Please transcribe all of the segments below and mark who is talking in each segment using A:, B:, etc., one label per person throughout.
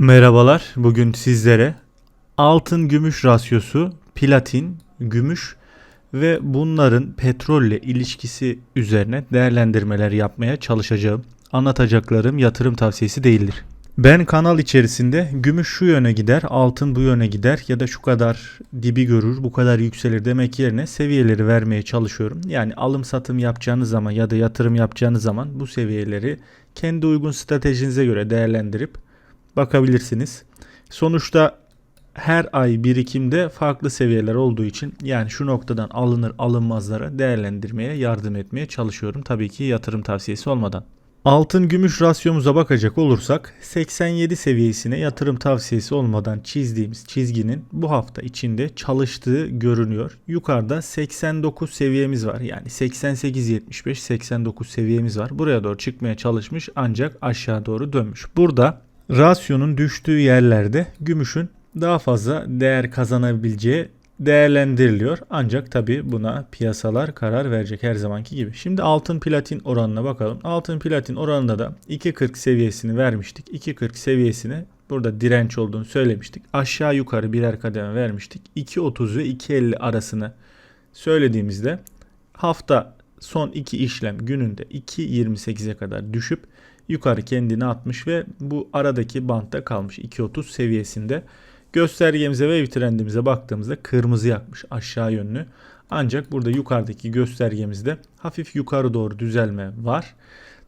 A: Merhabalar. Bugün sizlere altın gümüş rasyosu, platin, gümüş ve bunların petrolle ilişkisi üzerine değerlendirmeler yapmaya çalışacağım. Anlatacaklarım yatırım tavsiyesi değildir. Ben kanal içerisinde gümüş şu yöne gider, altın bu yöne gider ya da şu kadar dibi görür, bu kadar yükselir demek yerine seviyeleri vermeye çalışıyorum. Yani alım satım yapacağınız zaman ya da yatırım yapacağınız zaman bu seviyeleri kendi uygun stratejinize göre değerlendirip bakabilirsiniz. Sonuçta her ay birikimde farklı seviyeler olduğu için yani şu noktadan alınır alınmazlara değerlendirmeye yardım etmeye çalışıyorum. Tabii ki yatırım tavsiyesi olmadan. Altın gümüş rasyomuza bakacak olursak 87 seviyesine yatırım tavsiyesi olmadan çizdiğimiz çizginin bu hafta içinde çalıştığı görünüyor. Yukarıda 89 seviyemiz var. Yani 88 75 89 seviyemiz var. Buraya doğru çıkmaya çalışmış ancak aşağı doğru dönmüş. Burada rasyonun düştüğü yerlerde gümüşün daha fazla değer kazanabileceği değerlendiriliyor. Ancak tabi buna piyasalar karar verecek her zamanki gibi. Şimdi altın platin oranına bakalım. Altın platin oranında da 2.40 seviyesini vermiştik. 2.40 seviyesini burada direnç olduğunu söylemiştik. Aşağı yukarı birer kademe vermiştik. 2.30 ve 2.50 arasını söylediğimizde hafta son iki işlem gününde 2.28'e kadar düşüp yukarı kendini atmış ve bu aradaki bantta kalmış 2.30 seviyesinde. Göstergemize ve trendimize baktığımızda kırmızı yakmış aşağı yönlü. Ancak burada yukarıdaki göstergemizde hafif yukarı doğru düzelme var.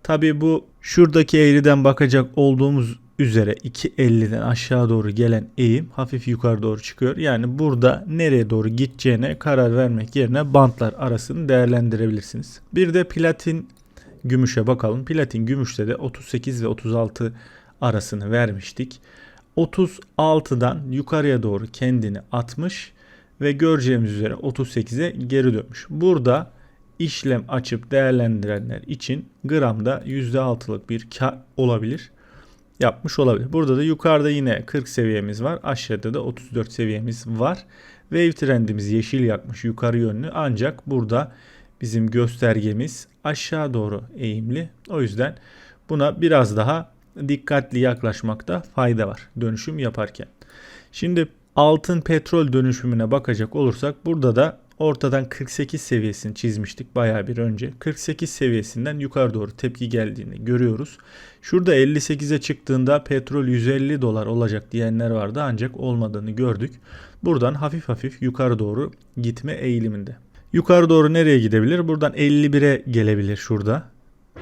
A: Tabi bu şuradaki eğriden bakacak olduğumuz üzere 2.50'den aşağı doğru gelen eğim hafif yukarı doğru çıkıyor. Yani burada nereye doğru gideceğine karar vermek yerine bantlar arasını değerlendirebilirsiniz. Bir de platin gümüşe bakalım. Platin gümüşte de 38 ve 36 arasını vermiştik. 36'dan yukarıya doğru kendini atmış ve göreceğimiz üzere 38'e geri dönmüş. Burada işlem açıp değerlendirenler için gramda %6'lık bir kar olabilir. Yapmış olabilir. Burada da yukarıda yine 40 seviyemiz var. Aşağıda da 34 seviyemiz var. Wave trendimiz yeşil yakmış yukarı yönlü. Ancak burada bizim göstergemiz aşağı doğru eğimli. O yüzden buna biraz daha dikkatli yaklaşmakta fayda var dönüşüm yaparken. Şimdi altın petrol dönüşümüne bakacak olursak burada da ortadan 48 seviyesini çizmiştik baya bir önce. 48 seviyesinden yukarı doğru tepki geldiğini görüyoruz. Şurada 58'e çıktığında petrol 150 dolar olacak diyenler vardı ancak olmadığını gördük. Buradan hafif hafif yukarı doğru gitme eğiliminde. Yukarı doğru nereye gidebilir? Buradan 51'e gelebilir şurada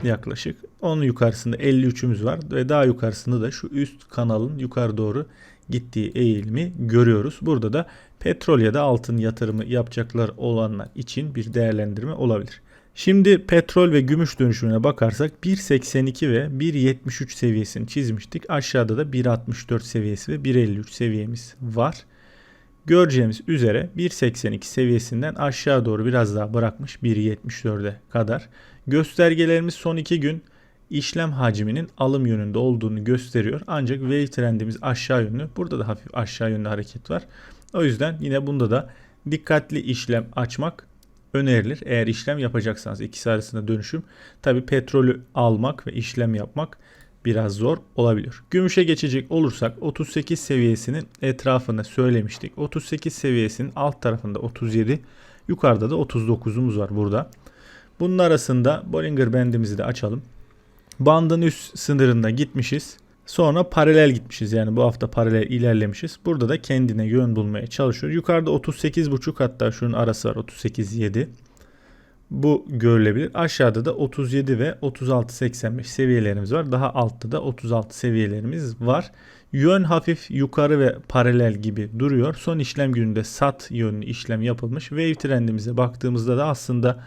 A: yaklaşık. Onun yukarısında 53'ümüz var ve daha yukarısında da şu üst kanalın yukarı doğru gittiği eğilimi görüyoruz. Burada da petrol ya da altın yatırımı yapacaklar olanlar için bir değerlendirme olabilir. Şimdi petrol ve gümüş dönüşümüne bakarsak 1.82 ve 1.73 seviyesini çizmiştik. Aşağıda da 1.64 seviyesi ve 1.53 seviyemiz var. Göreceğimiz üzere 1.82 seviyesinden aşağı doğru biraz daha bırakmış 1.74'e kadar. Göstergelerimiz son 2 gün işlem hacminin alım yönünde olduğunu gösteriyor. Ancak wave trendimiz aşağı yönlü. Burada da hafif aşağı yönlü hareket var. O yüzden yine bunda da dikkatli işlem açmak önerilir. Eğer işlem yapacaksanız ikisi arasında dönüşüm. Tabi petrolü almak ve işlem yapmak biraz zor olabiliyor. Gümüşe geçecek olursak 38 seviyesinin etrafında söylemiştik. 38 seviyesinin alt tarafında 37, yukarıda da 39'umuz var burada. Bunun arasında Bollinger Band'imizi de açalım. Bandın üst sınırında gitmişiz. Sonra paralel gitmişiz yani bu hafta paralel ilerlemişiz. Burada da kendine yön bulmaya çalışıyor. Yukarıda 38.5 hatta şunun arası var 38.7. Bu görülebilir. Aşağıda da 37 ve 36.85 seviyelerimiz var. Daha altta da 36 seviyelerimiz var. Yön hafif yukarı ve paralel gibi duruyor. Son işlem gününde sat yönlü işlem yapılmış. Wave trendimize baktığımızda da aslında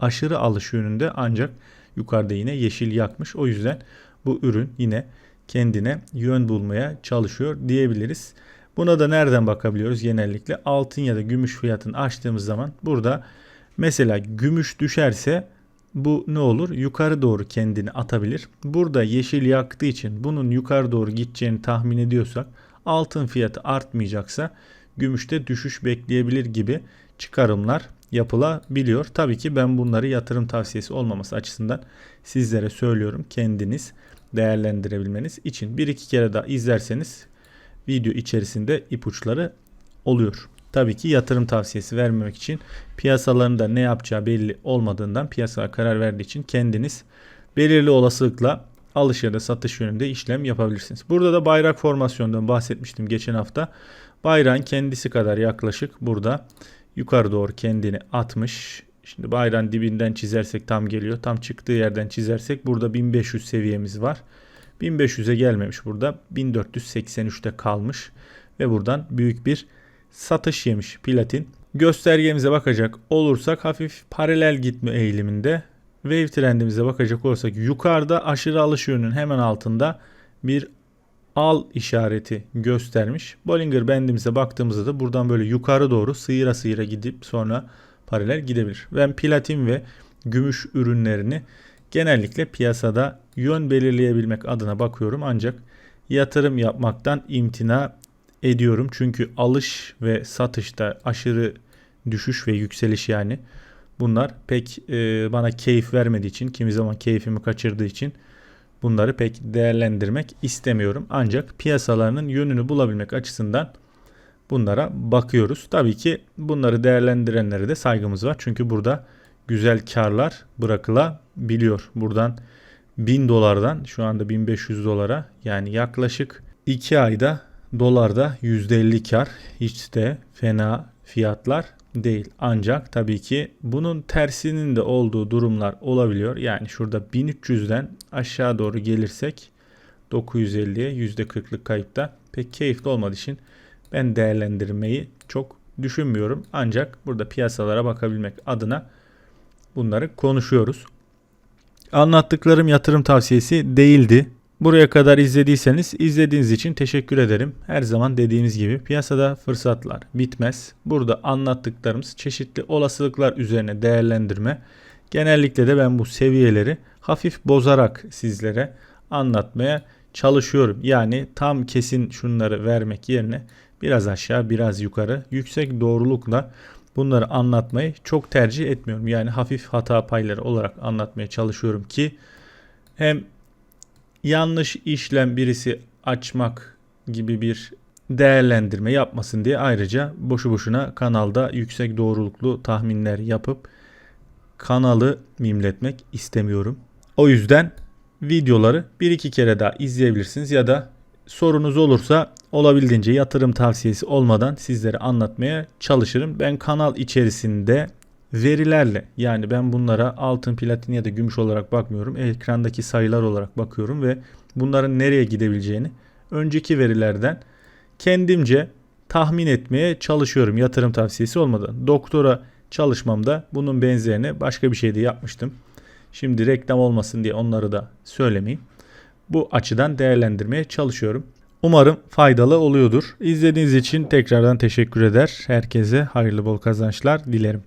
A: aşırı alış yönünde ancak yukarıda yine yeşil yakmış. O yüzden bu ürün yine kendine yön bulmaya çalışıyor diyebiliriz. Buna da nereden bakabiliyoruz? Genellikle altın ya da gümüş fiyatını açtığımız zaman burada mesela gümüş düşerse bu ne olur? Yukarı doğru kendini atabilir. Burada yeşil yaktığı için bunun yukarı doğru gideceğini tahmin ediyorsak altın fiyatı artmayacaksa gümüşte düşüş bekleyebilir gibi çıkarımlar yapılabiliyor. Tabii ki ben bunları yatırım tavsiyesi olmaması açısından sizlere söylüyorum. Kendiniz değerlendirebilmeniz için bir iki kere daha izlerseniz video içerisinde ipuçları oluyor. Tabii ki yatırım tavsiyesi vermemek için piyasalarında ne yapacağı belli olmadığından piyasaya karar verdiği için kendiniz belirli olasılıkla alış ya da satış yönünde işlem yapabilirsiniz. Burada da bayrak formasyonundan bahsetmiştim geçen hafta. Bayrağın kendisi kadar yaklaşık burada yukarı doğru kendini atmış. Şimdi bayrağın dibinden çizersek tam geliyor. Tam çıktığı yerden çizersek burada 1500 seviyemiz var. 1500'e gelmemiş burada. 1483'te kalmış ve buradan büyük bir satış yemiş platin. Göstergemize bakacak olursak hafif paralel gitme eğiliminde. Wave trendimize bakacak olursak yukarıda aşırı alış yönünün hemen altında bir al işareti göstermiş. Bollinger Band'imize baktığımızda da buradan böyle yukarı doğru sıyıra sıyıra gidip sonra paralel gidebilir. Ben platin ve gümüş ürünlerini genellikle piyasada yön belirleyebilmek adına bakıyorum ancak yatırım yapmaktan imtina ediyorum. Çünkü alış ve satışta aşırı düşüş ve yükseliş yani bunlar pek e, bana keyif vermediği için kimi zaman keyfimi kaçırdığı için bunları pek değerlendirmek istemiyorum. Ancak piyasalarının yönünü bulabilmek açısından bunlara bakıyoruz. Tabii ki bunları değerlendirenlere de saygımız var. Çünkü burada güzel karlar bırakılabiliyor. Buradan 1000 dolardan şu anda 1500 dolara yani yaklaşık 2 ayda dolarda %50 kar hiç de fena fiyatlar değil. Ancak tabii ki bunun tersinin de olduğu durumlar olabiliyor. Yani şurada 1300'den aşağı doğru gelirsek 950'ye %40'lık kayıpta pek keyifli olmadığı için ben değerlendirmeyi çok düşünmüyorum. Ancak burada piyasalara bakabilmek adına bunları konuşuyoruz. Anlattıklarım yatırım tavsiyesi değildi. Buraya kadar izlediyseniz izlediğiniz için teşekkür ederim. Her zaman dediğimiz gibi piyasada fırsatlar bitmez. Burada anlattıklarımız çeşitli olasılıklar üzerine değerlendirme. Genellikle de ben bu seviyeleri hafif bozarak sizlere anlatmaya çalışıyorum. Yani tam kesin şunları vermek yerine biraz aşağı biraz yukarı yüksek doğrulukla bunları anlatmayı çok tercih etmiyorum. Yani hafif hata payları olarak anlatmaya çalışıyorum ki hem yanlış işlem birisi açmak gibi bir değerlendirme yapmasın diye ayrıca boşu boşuna kanalda yüksek doğruluklu tahminler yapıp kanalı mimletmek istemiyorum. O yüzden videoları bir iki kere daha izleyebilirsiniz ya da sorunuz olursa olabildiğince yatırım tavsiyesi olmadan sizlere anlatmaya çalışırım. Ben kanal içerisinde verilerle yani ben bunlara altın, platin ya da gümüş olarak bakmıyorum. Ekrandaki sayılar olarak bakıyorum ve bunların nereye gidebileceğini önceki verilerden kendimce tahmin etmeye çalışıyorum yatırım tavsiyesi olmadan. Doktora çalışmamda bunun benzerini başka bir şeyde yapmıştım. Şimdi reklam olmasın diye onları da söylemeyeyim. Bu açıdan değerlendirmeye çalışıyorum. Umarım faydalı oluyordur. İzlediğiniz için tekrardan teşekkür eder. Herkese hayırlı bol kazançlar dilerim.